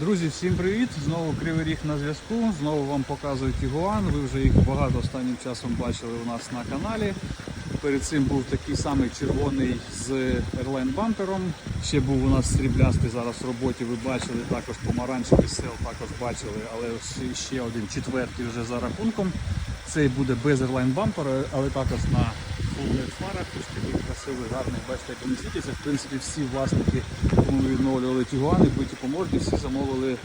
Друзі, всім привіт! Знову Кривий Ріг на зв'язку. Знову вам показую Тігуан. Ви вже їх багато останнім часом бачили у нас на каналі. Перед цим був такий самий червоний з Airline бампером. Ще був у нас сріблястий зараз в роботі. Ви бачили також помаранчевий сел, також бачили, але ще один четвертий вже за рахунком. Цей буде без Airline бампера, але також на LED фарах. Ось такий красивий, гарний. Бачите, як вони світяться. В принципі, всі власники, кому відновлювали Тігуани, биті по морді, всі замовили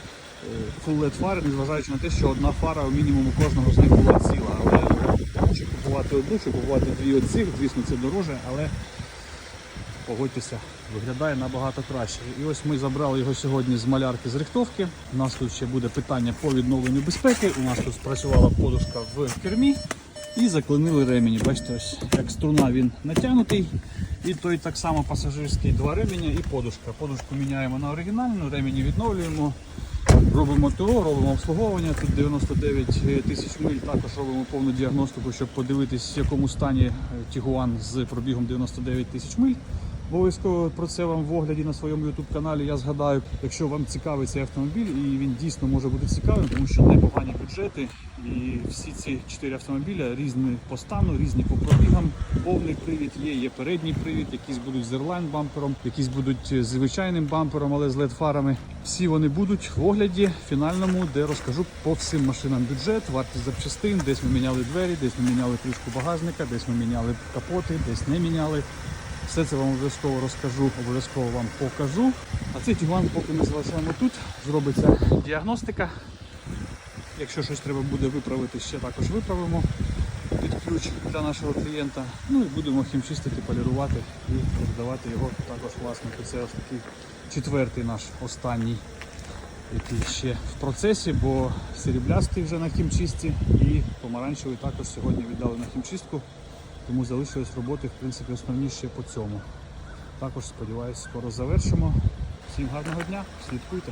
LED фари, незважаючи на те, що одна фара у мінімум у кожного з них була ціла. Але чи купувати одну, чи купувати дві оцих, звісно, це дороже, але погодьтеся, виглядає набагато краще. І ось ми забрали його сьогодні з малярки з рихтовки. У нас тут ще буде питання по відновленню безпеки. У нас тут спрацювала подушка в кермі і заклинили ремені. Бачите, ось як струна він натягнутий. І той так само пасажирський два ремені і подушка. Подушку міняємо на оригінальну, ремені відновлюємо. Робимо ТО, робимо обслуговування. Тут 99 тисяч миль. Також робимо повну діагностику, щоб подивитись, в якому стані е, Тігуан з пробігом 99 тисяч миль. Обов'язково про це вам в огляді на своєму YouTube каналі я згадаю. Якщо вам цікавий цей автомобіль, і він дійсно може бути цікавим, тому що непогані бюджети. І всі ці чотири автомобіля різні по стану, різні по пробігам. Повний привід є, є передній привід, якісь будуть з Airline бампером, якісь будуть з звичайним бампером, але з LED фарами. Всі вони будуть в огляді фінальному, де розкажу по всім машинам бюджет, вартість запчастин, десь ми міняли двері, десь ми міняли кришку багажника, десь ми міняли капоти, десь не міняли. Все це вам обов'язково розкажу, обов'язково вам покажу. А цей тігуан, поки ми залишаємо тут, зробиться діагностика. Якщо щось треба буде виправити, ще також виправимо під ключ для нашого клієнта. Ну і будемо хімчистити, полірувати і роздавати його також власнику. Це ось такий четвертий наш останній, який ще в процесі, бо сріблястий вже на хімчистці і помаранчевий також сьогодні віддали на хімчистку. Тому залишились роботи, в принципі, основні ще по цьому. Також сподіваюся, скоро завершимо. Всім гарного дня, слідкуйте.